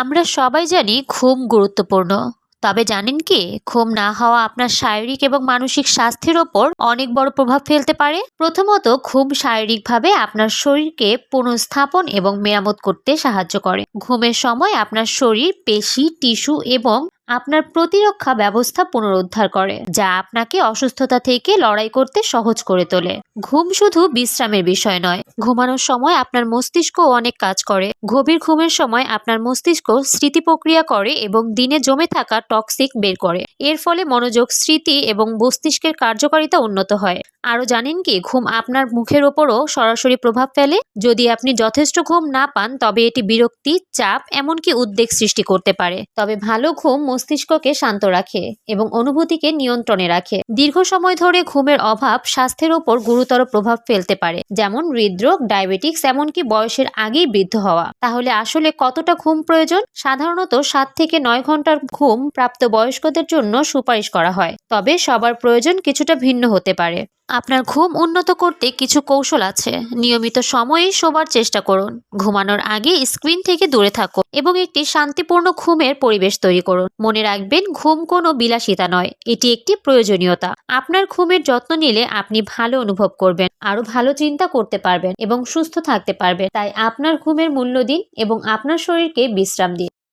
আমরা সবাই জানি ঘুম গুরুত্বপূর্ণ। তবে জানেন কি, ঘুম না হওয়া আপনার শারীরিক এবং মানসিক স্বাস্থ্যের ওপর অনেক বড় প্রভাব ফেলতে পারে। প্রথমত, ঘুম শারীরিকভাবে আপনার শরীরকে পুনঃস্থাপন এবং মেরামত করতে সাহায্য করে। ঘুমের সময় আপনার শরীর, পেশি, টিস্যু এবং আপনার প্রতিরক্ষা ব্যবস্থা পুনরুদ্ধার করে, যা আপনাকে অসুস্থতা থেকে লড়াই করতে সহজ করে তোলে। ঘুম শুধু বিশ্রামের বিষয় নয়, ঘুমানোর সময় আপনার মস্তিষ্ক অনেক কাজ করে। গভীর ঘুমের সময় আপনার মস্তিষ্ক স্মৃতি প্রক্রিয়া করে এবং দিনে জমে থাকা টক্সিক বের করে। এর ফলে মনোযোগ, স্মৃতি এবং মস্তিষ্কের কার্যকারিতা উন্নত হয়। আরও জানেন কি, ঘুম আপনার মুখের ওপরও সরাসরি প্রভাব ফেলে। যদি আপনি যথেষ্ট ঘুম না পান, তবে এটি বিরক্তি, চাপ, এমনকি উদ্বেগ সৃষ্টি করতে পারে। তবে ভালো ঘুম মস্তিষ্ককে শান্ত রাখে এবং অনুভূতিকে নিয়ন্ত্রণে রাখে। দীর্ঘ সময় ধরে ঘুমের অভাব স্বাস্থ্যের ওপর গুরুতর প্রভাব ফেলতে পারে, যেমন হৃদরোগ ডায়াবেটিক্স এমনকি বয়সের আগেই বৃদ্ধ হওয়া। তাহলে আসলে কতটা ঘুম প্রয়োজন? সাধারণত সাত থেকে নয় ঘণ্টার ঘুম প্রাপ্ত বয়স্কদের জন্য সুপারিশ করা হয়, তবে সবার প্রয়োজন কিছুটা ভিন্ন হতে পারে। আপনার ঘুম উন্নত করতে কিছু কৌশল আছে। নিয়মিত সময়ে শোবার চেষ্টা করুন। ঘুমানোর আগে স্ক্রিন থেকে দূরে থাকুন এবং একটি শান্তিপূর্ণ ঘুমের পরিবেশ তৈরি করুন। মনে রাখবেন, ঘুম কোনো বিলাসিতা নয়, এটি একটি প্রয়োজনীয়তা। আপনার ঘুমের যত্ন নিলে আপনি ভালো অনুভব করবেন আরও ভালো চিন্তা করতে পারবেন এবং সুস্থ থাকতে পারবেন। তাই আপনার ঘুমের মূল্য দিন এবং আপনার শরীরকে বিশ্রাম দিন।